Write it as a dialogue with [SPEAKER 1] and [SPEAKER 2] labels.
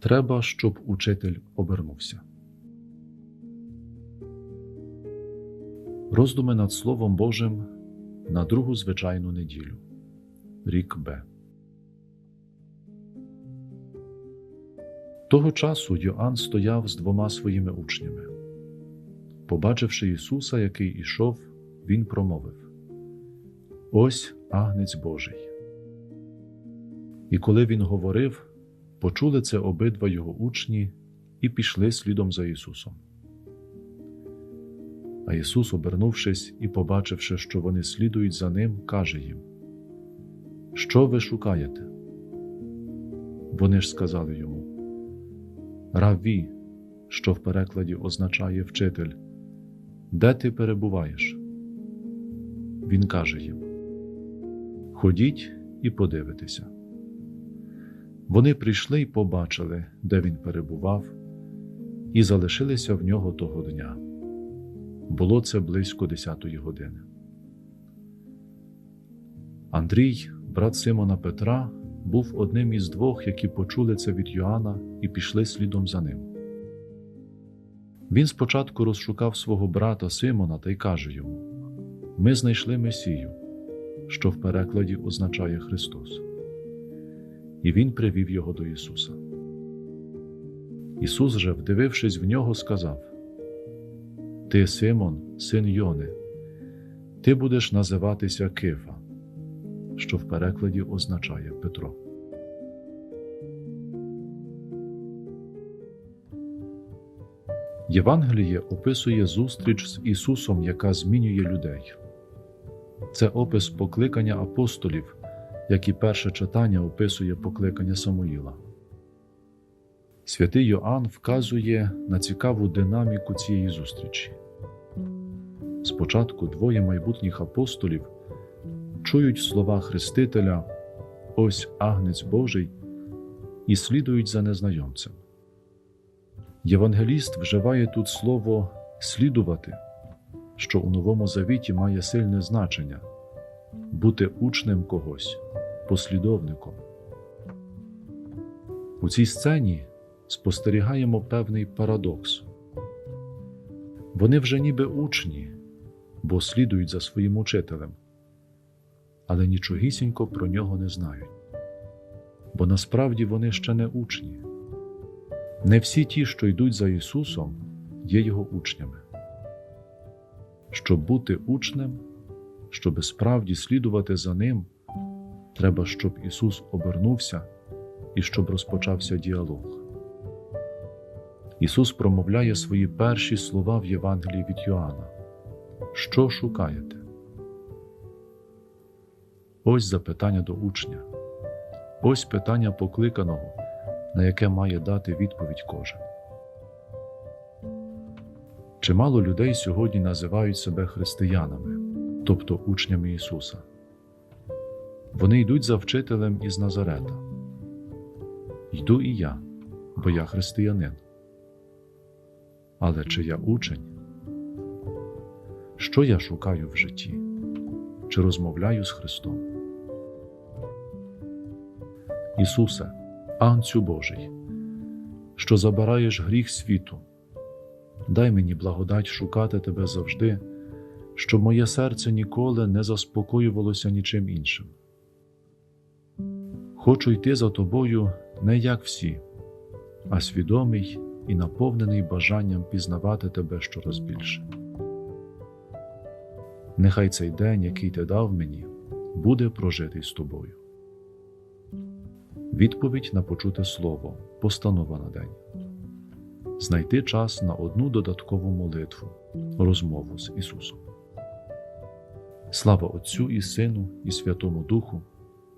[SPEAKER 1] Треба, щоб учитель обернувся. Роздуми над Словом Божим на другу звичайну неділю. Рік Б. Того часу Йоанн стояв з двома своїми учнями. Побачивши Ісуса, який ішов, Він промовив: Ось агнець Божий. І коли він говорив, почули це обидва його учні і пішли слідом за Ісусом. А Ісус, обернувшись і побачивши, що вони слідують за Ним, каже їм: Що ви шукаєте? Вони ж сказали йому: Равві, що в перекладі означає вчитель, де ти перебуваєш? Він каже їм: Ходіть і подивитеся. Вони прийшли й побачили, де він перебував, і залишилися в нього того дня. Було це близько десятої години. Андрій, брат Симона Петра, був одним із двох, які почули це від Йоанна і пішли слідом за ним. Він спочатку розшукав свого брата Симона та й каже йому: Ми знайшли Месію, що в перекладі означає Христос. І він привів його до Ісуса. Ісус же, вдивившись в нього, сказав: Ти, Симон, син Йони, ти будеш називатися Кифа, що в перекладі означає Петро. Євангеліє описує зустріч з Ісусом, яка змінює людей. Це опис покликання апостолів, як і перше читання описує покликання Самуїла. Святий Йоанн вказує на цікаву динаміку цієї зустрічі. Спочатку двоє майбутніх апостолів чують слова Хрестителя Ось агнець Божий і слідують за незнайомцем. Євангеліст вживає тут слово слідувати, що у Новому Завіті має сильне значення бути учнем когось, послідовником. У цій сцені спостерігаємо певний парадокс. Вони вже ніби учні, бо слідують за своїм учителем, але нічогісінько про нього не знають, бо насправді вони ще не учні. Не всі ті, що йдуть за Ісусом, є Його учнями. Щоб бути учнем, щоб справді слідувати за Ним, треба, щоб Ісус обернувся і щоб розпочався діалог. Ісус промовляє свої перші слова в Євангелії від Йоанна. Що шукаєте? Ось запитання до учня. Ось питання покликаного, на яке має дати відповідь кожен. Чимало людей сьогодні називають себе християнами, тобто учнями Ісуса. Вони йдуть за вчителем із Назарета. Йду і я, бо я християнин. Але чи я учень? Що я шукаю в житті? Чи розмовляю з Христом? Ісусе, Анцю Божий, що забираєш гріх світу, дай мені благодать шукати Тебе завжди, щоб моє серце ніколи не заспокоювалося нічим іншим. Хочу йти за тобою не як всі, а свідомий і наповнений бажанням пізнавати тебе щораз більше. Нехай цей день, який ти дав мені, буде прожитий з тобою. Відповідь на почуте слово, постанова на день. Знайти час на одну додаткову молитву, розмову з Ісусом. Слава Отцю і Сину, і Святому Духу,